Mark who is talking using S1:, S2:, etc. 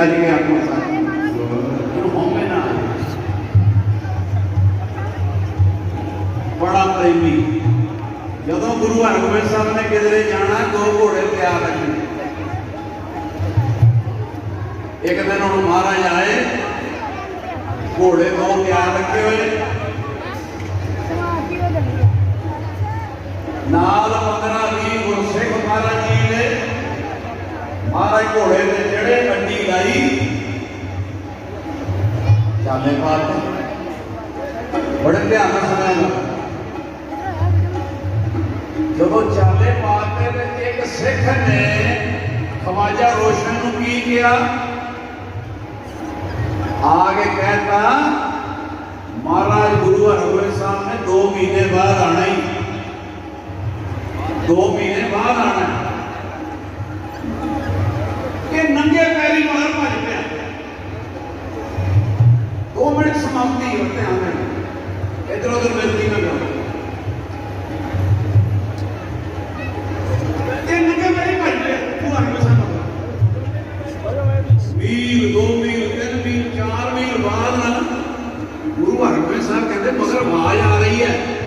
S1: ਗੱਜ ਕੇ ਆਖੋ ਬੜਾ ਪ੍ਰੇਮੀ। ਜਦੋਂ ਗੁਰੂ ਹਰਗੋਬਿੰਦ ਸਾਹਿਬ ਨੇ ਕਿਧਰੇ ਜਾਣਾ ਦੋ ਘੋੜੇ ਤਿਆਰ ਰੱਖਣੇ ਇੱਕ ਦਿਨ ਹੁਣ ਮਹਾਰਾਜ ਆਏ, ਘੋੜੇ ਬਹੁਤ ਤਿਆਰ ਰੱਖੇ ਹੋਏ। ਨਾਲ 15 20 ਗੁਰਸਿੱਖ ਮਹਾਰਾਜ ਜੀ ਨੇ ਮਹਾਰਾਜ ਘੋੜੇ ਤੇ ਜਿਹੜੇ जामे पाते बड़े ध्यान सुना जब जामे पाते एक सिख ने ख्वाजा रोशन की किया आगे कहता, महाराज, गुरु हरगोबिंद साहब ने दो महीने बाद आना ही। दो महीने बाद आना ಗಾಂಧಿ ಹೊಟ್ಟೆ ಆಮೇಲೆ ಎದುರೋದ್ರ ಮೇಲೆ ನೀನಲ್ಲ मील दो मील चार मील गुरु हरमंद साहब कहते मगर आवाज़ आ रही है।